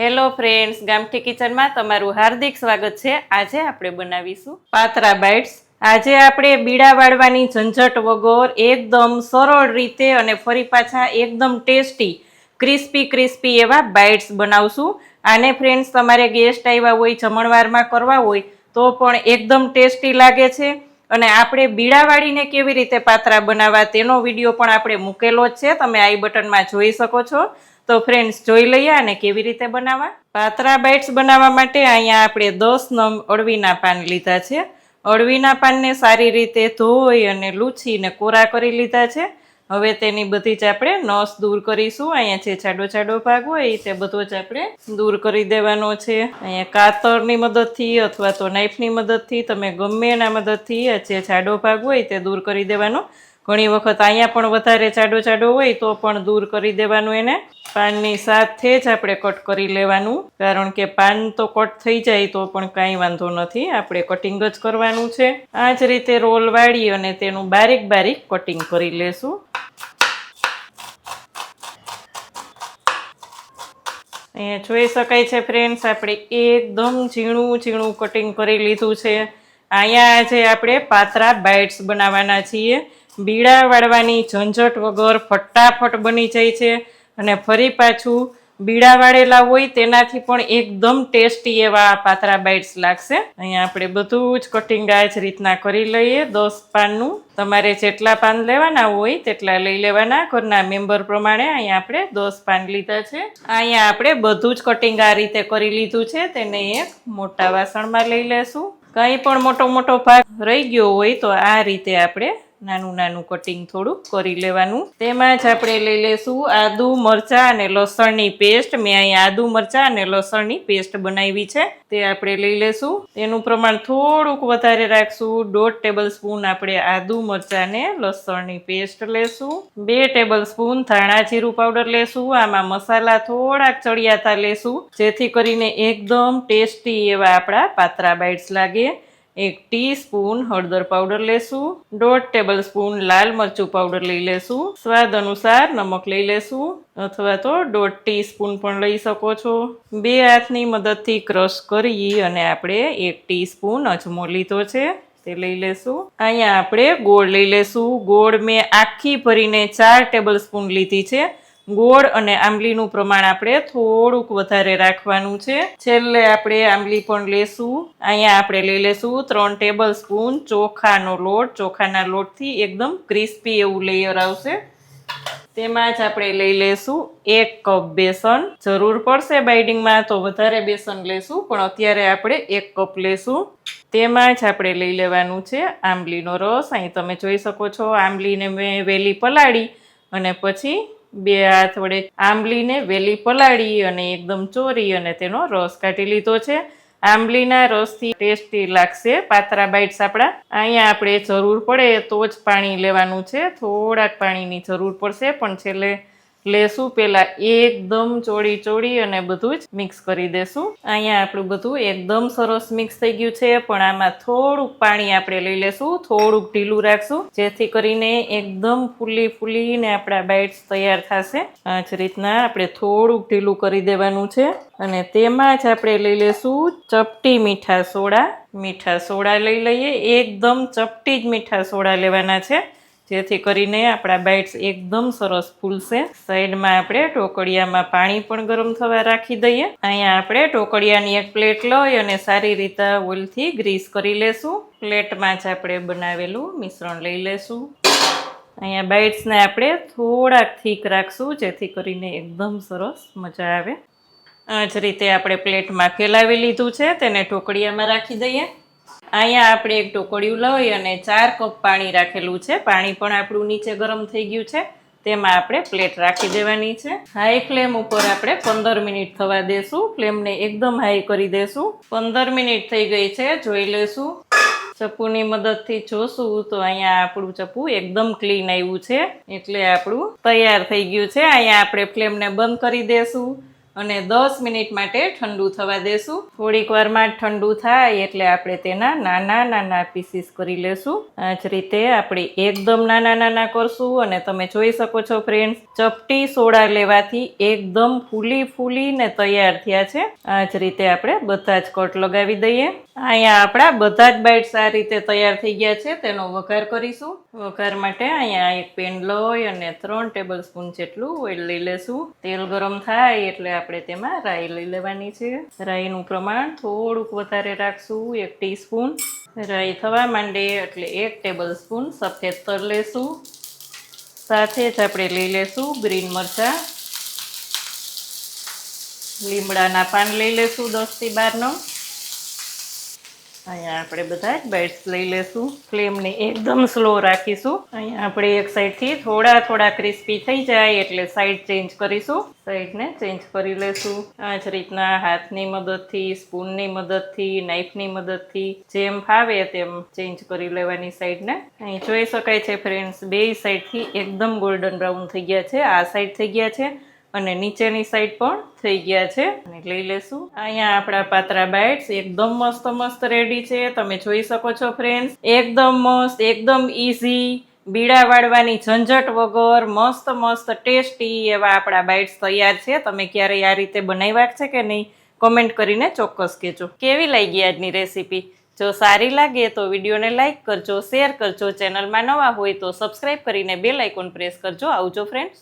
Hello friends ગામઠી કિચનમાં તમારું હાર્દિક સ્વાગત છે. આજે આપણે બનાવીશું પાતરા બાઇટ્સ આજે આપણે બીડા વાળવાની ઝંઝટ વગર એકદમ સરળ રીતે અને ફરી પાછા એકદમ ટેસ્ટી ક્રિસ્પી ક્રિસ્પી એવા બાઇટ્સ બનાવશું. આને ફ્રેન્ડ્સ તમારે ગેસ્ટ આવ્યા હોય, જમણવારમાં કરવા હોય, તો પણ એકદમ ટેસ્ટી લાગે છે. અને આપણે બીડાવાળીને કેવી રીતે પાતરા બનાવવા તેનો વીડિયો પણ આપણે મૂકેલો જ છે. તમે આઈ બટનમાં જોઈ શકો છો. તો ફ્રેન્ડ્સ જોઈ લઈએ અને કેવી રીતે બનાવવા? પાતરા બાઇટ્સ બનાવવા માટે અહીંયા આપણે દસ નમ અળવીના પાન લીધા છે. અળવીના પાનને સારી રીતે ધોઈ અને લૂછીને કોરા કરી લીધા છે. હવે તેની બધી જ આપણે નસ દૂર કરીશું. અહીંયા જે જાડો જાડો ભાગ હોય તે બધો જ આપણે દૂર કરી દેવાનો છે. અહીંયા કાતરની મદદથી અથવા તો નાઈફની મદદથી તમે ગમે એના મદદથી જે જાડો ભાગ હોય તે દૂર કરી દેવાનો. ઘણી વખત અહીંયા પણ વધારે જાડો જાડો હોય તો પણ દૂર કરી દેવાનું એને. પાનની સાથે જ આપણે કટ કરી લેવાનું. કારણ કે પાન તો કટ થઈ જાય તો પણ કાંઈ વાંધો નથી. આપણે કટિંગ જ કરવાનું છે. આ જ રીતે રોલ વાળી અને તેનું બારીક બારીક કટિંગ કરી લેશું. અહીંયા જોઈ શકાય છે ફ્રેન્ડ્સ આપણે એકદમ ઝીણું ઝીણું કટિંગ કરી લીધું છે. અહીંયા આજે આપણે પાતરા બાઇટ્સ બનાવવાના છીએ. બીડા વાળવાની ઝંઝટ વગર ફટાફટ બની જાય છે અને ફરી પાછું બીડા વાળેલા હોય તેનાથી પણ એકદમ ટેસ્ટી એવા પાતરા બાઇટ્સ લાગશે. અહીંયા આપણે બધું જ કટિંગ આ જ રીતના કરી લઈએ. દસ પાનનું. તમારે જેટલા પાન લેવાના હોય તેટલા લઈ લેવાના. ઘરના મેમ્બર પ્રમાણે અહીંયા આપણે દસ પાન લીધા છે. અહીંયા આપણે બધું જ કટિંગ આ રીતે કરી લીધું છે. તેને એક મોટા વાસણમાં લઈ લેશું. કંઈ પણ મોટો મોટો ભાગ રહી ગયો હોય તો આ રીતે આપણે નાનું નાનું કટિંગ થોડું કરી લેવાનું. તેમાં જ આપણે લઈ લેશું આદુ, મરચાં અને લસણની પેસ્ટ મેં અહીંયા આદુ, મરચાં અને લસણની પેસ્ટ બનાવી છે. તે આપણે લઈ લેશું. તેનું પ્રમાણ થોડુંક વધારે રાખશું. દોઢ ટેબલ સ્પૂન આપણે આદુ, મરચાં ને લસણની પેસ્ટ લેશું. બે ટેબલ સ્પૂન ધાણા જીરું પાવડર લેશું. આમાં મસાલા થોડાક ચડિયાતા લેશું. જેથી કરીને એકદમ ટેસ્ટી એવા આપણા પાતરા બાઇટ્સ લાગે. એક ટીસ્પૂન હળદર પાવડર લેશું, દોઢ ટેબલ સ્પૂન લાલ મરચું પાવડર લઈ લેશું, સ્વાદ અનુસાર નમક લઈ લેશું, અથવા તો દોઢ ટીસ્પૂન પણ લઈ શકો છો. બે હાથની મદદથી ક્રશ કરી અને આપણે એક ટીસ્પૂન અજમો લીધો છે, તે લઈ લેશું. અહીંયા આપણે ગોળ લઈ લેશું. ગોળ મેં આખી ભરીને ચાર ટેબલ સ્પૂન લીધી છે. ગોળ અને આંબલીનું પ્રમાણ આપણે થોડુંક વધારે રાખવાનું છે. છેલ્લે આપણે આંબલી પણ લેશું. અહીંયા આપણે લઈ લેશું ત્રણ ટેબલ સ્પૂન ચોખાનો લોટ. ચોખાના લોટથી એકદમ ક્રિસ્પી એવું લેયર આવશે. તેમાં જ આપણે લઈ લેશું એક કપ બેસન. જરૂર પડશે બાઇડિંગમાં તો વધારે બેસન લેશું, પણ અત્યારે આપણે એક કપ લેશું. તેમાં જ આપણે લઈ લેવાનું છે આંબલીનો રસ. અહીં તમે જોઈ શકો છો આંબલીને મેં વેલી પલાળી અને પછી બે હાથ વડે આંબલીને વેલી પલાળી અને એકદમ ચોરી અને તેનો રસ કાઢી લીધો છે. આંબલીના રસથી ટેસ્ટી લાગશે પાતરા બાઇટ્સ આપણા. અહીંયા આપણે જરૂર પડે તો જ પાણી લેવાનું છે. થોડાક પાણીની જરૂર પડશે, પણ છેલ્લે લેશું પહેલાં એકદમ ચોળી ચોળી અને બધું જ મિક્સ કરી દેશું. અહીંયા આપણું બધું એકદમ સરસ મિક્સ થઈ ગયું છે, પણ આમાં થોડુંક પાણી આપણે લઈ લેશું, થોડુંક ઢીલું રાખશું, જેથી કરીને એકદમ ફૂલી ફૂલીને આપણા બાઇટ્સ તૈયાર થશે. આ જ રીતના આપણે થોડુંક ઢીલું કરી દેવાનું છે અને તેમાં જ આપણે લઈ લેશું ચપટી મીઠા સોડા. મીઠા સોડા લઈ લઈએ, એકદમ ચપટી જ મીઠા સોડા લેવાના છે. જેથી કરીને આપણા બાઇટ્સ એકદમ સરસ ફૂલશે. સાઈડમાં આપણે ટોકડિયામાં પાણી પણ ગરમ થવા રાખી દઈએ. અહીંયા આપણે ટોકળિયાની એક પ્લેટ લઈ અને સારી રીતે ઓઇલથી ગ્રીસ કરી લેશું. પ્લેટમાં જ આપણે બનાવેલું મિશ્રણ લઈ લેશું. અહીંયા બાઇટ્સને આપણે થોડાક થીક રાખશું, જેથી કરીને એકદમ સરસ મજા આવે. આ જ રીતે આપણે પ્લેટમાં ફેલાવી લીધું છે, તેને ટોકળિયામાં રાખી દઈએ. અહીંયા આપણે એક ટોકળિયું લઈ અને ચાર કપ પાણી રાખેલું છે. પાણી પણ આપણું નીચે ગરમ થઈ ગયું છે. તેમાં આપણે પ્લેટ રાખી દેવાની છે. હાઈ ફ્લેમ ઉપર આપણે પંદર મિનિટ થવા દેશું. ફ્લેમને એકદમ હાઈ કરી દેશું. પંદર મિનિટ થઈ ગઈ છે. જોઈ લેશું. ચપ્પુની મદદથી જોશું તો અહીંયા આપણું ચપ્પુ એકદમ ક્લીન આવ્યું છે. એટલે આપણું તૈયાર થઈ ગયું છે. અહીંયા આપણે ફ્લેમને બંધ કરી દેશું. અને દસ મિનિટ માટે ઠંડુ થવા દેશું. થોડીક વારમાં ઠંડુ થાય એટલે આપણે તેના નાના નાના પીસીસ કરી લેશું. આ જ રીતે આપણે એકદમ નાના નાના કરશું અને તમે જોઈ શકો છો ફ્રેન્ડ્સ ચપટી સોડા લેવાથી એકદમ ફૂલી ફૂલીને તૈયાર થયા છે. આ જ રીતે આપણે બધા જ કટ લગાવી દઈએ. અહીંયા આપણા બધા જ બાઇટ્સ આ રીતે તૈયાર થઈ ગયા છે, તેનો વઘાર કરીશું. વઘાર માટે અહીંયા એક પેન લઈ અને ત્રણ ટેબલ સ્પૂન જેટલું ઓઇલ લઈ લેશું. તેલ ગરમ થાય એટલે આપણે તેમાં રાઈ લઈ લેવાની છે. રાઈનું પ્રમાણ થોડુંક વધારે રાખશું, એક ટીસ્પૂન. રાઈ થવા માંડે એટલે એક ટેબલ સ્પૂન સફેદ તલ લેશું. સાથે જ આપણે લઈ લેશું ગ્રીન મરચાં. લીમડાના પાન લઈ લેશું દસથી બારનો અહીંયા આપણે બધા જ બાઇટ્સ લઈ લેશું. ફ્લેમને એકદમ સ્લો રાખીશું. અહીંયા આપણે એક સાઈડથી થોડા થોડા ક્રિસ્પી થઈ જાય એટલે સાઈડ ચેન્જ કરીશું. સાઈડને ચેન્જ કરી લેશું. આ જ રીતના હાથની મદદથી સ્પૂનની મદદથી નાઈફની મદદથી જેમ ફાવે તેમ ચેન્જ કરી લેવાની સાઈડને અહીં જોઈ શકાય છે ફ્રેન્ડ્સ બે સાઈડથી એકદમ ગોલ્ડન બ્રાઉન થઈ ગયા છે. આ સાઈડ થઈ ગયા છે. અને નીચેની સાઈડ પણ થઈ ગયા છે. અને લઈ લેશું. અહીંયા આપણા પાતરા બાઇટ્સ એકદમ મસ્ત મસ્ત રેડી છે. તમે જોઈ શકો છો ફ્રેન્ડ્સ એકદમ મસ્ત, એકદમ ઇઝી બીડા વાળવાની ઝંઝટ વગર, મસ્ત મસ્ત ટેસ્ટી એવા આપણા બાઇટ્સ તૈયાર છે. તમે ક્યારેય આ રીતે બનાવ્યા છે કે નહીં કોમેન્ટ કરીને ચોક્કસ કહેજો. કેવી લાગી આજની રેસીપી જો સારી લાગે તો વિડીયોને લાઇક કરજો શેર કરજો ચેનલમાં નવા હોય તો સબસ્ક્રાઈબ કરીને બેલ આઇકોન પ્રેસ કરજો. આવજો ફ્રેન્ડ્સ